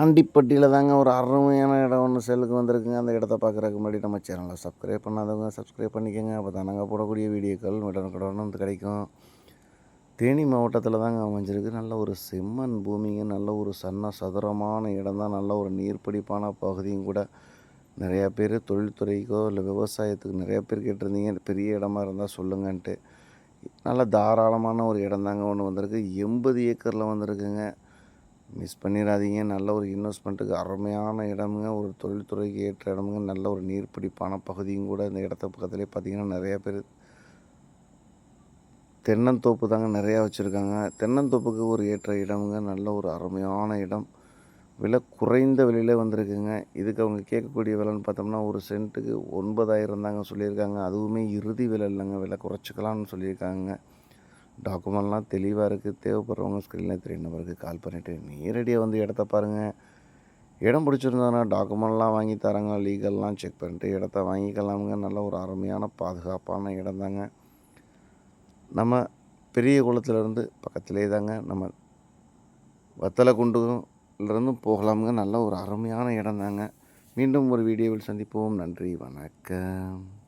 ஆண்டிப்பட்டியில் தாங்க ஒரு அருமையான இடம் ஒன்று செல்லுக்கு வந்திருக்குங்க. அந்த இடத்த பார்க்குறதுக்கு முன்னாடி நம்ம சேனலை சப்ஸ்கிரைப் பண்ணாதவங்க சப்ஸ்கிரைப் பண்ணிக்கோங்க. அப்போ தான் நாங்கள் போடக்கூடிய வீடியோக்கள் உடனுக்குடன் வந்து கிடைக்கும். தேனி மாவட்டத்தில் தாங்க அமைஞ்சிருக்கு. நல்ல ஒரு செம்மண் பூமிங்க. நல்ல ஒரு சன்ன சதுரமான இடம் தான். நல்ல ஒரு நீர்ப்பிடிப்பான பகுதியும் கூட. நிறையா பேர் தொழில்துறைக்கோ இல்லை விவசாயத்துக்கு நிறையா பேர் கேட்டிருந்தீங்க. பெரிய இடமா இருந்தால் சொல்லுங்கன்ட்டு. நல்ல தாராளமான ஒரு இடம் தாங்க ஒன்று வந்திருக்கு. எண்பது ஏக்கரில் வந்திருக்குங்க. மிஸ் பண்ணிடாதீங்க நல்ல ஒரு இன்வெஸ்ட்மெண்ட்டுக்கு அருமையான இடமுங்க. ஒரு தொழில்துறைக்கு ஏற்ற இடமுங்க. நல்ல ஒரு நீர்ப்பிடிப்பான பகுதியும் கூட இந்த இடத்த பக்கத்துலேயே பார்த்தீங்கன்னா நிறையா பேர் தென்னந்தோப்பு தாங்க நிறையா வச்சுருக்காங்க. தென்னந்தோப்புக்கு ஒரு ஏற்ற இடமுங்க. நல்ல ஒரு அருமையான இடம். விலை குறைந்த விலையில் வந்திருக்குங்க. இதுக்கு அவங்க கேட்கக்கூடிய விலைன்னு பார்த்தோம்னா ஒரு சென்ட்டுக்கு ஒன்பதாயிரம் தாங்க சொல்லியிருக்காங்க. அதுவுமே இறுதி விலை இல்லைங்க. விலை குறைச்சிக்கலாம்னு சொல்லியிருக்காங்க. டாக்குமெண்ட்லாம் தெளிவாக இருக்குது. தேவைப்படுறவங்க ஸ்க்ரீனில் தெரிய நம்பருக்கு கால் பண்ணிவிட்டு நேரடியாக வந்து இடத்த பாருங்கள் இடம் பிடிச்சிருந்ததுன்னா டாக்குமெண்ட்லாம் வாங்கி தராங்க. லீகல்லாம் செக் பண்ணிட்டு இடத்த வாங்கிக்கலாமுங்க. நல்ல ஒரு அருமையான பாதுகாப்பான இடம் தாங்க. நம்ம பெரிய குளத்துலேருந்து பக்கத்திலே தாங்க நம்ம வத்தலை குண்டுலேருந்து போகலாமுங்க. நல்ல ஒரு அருமையான இடம் தாங்க. மீண்டும் ஒரு வீடியோவில் சந்திப்போம். நன்றி. வணக்கம்.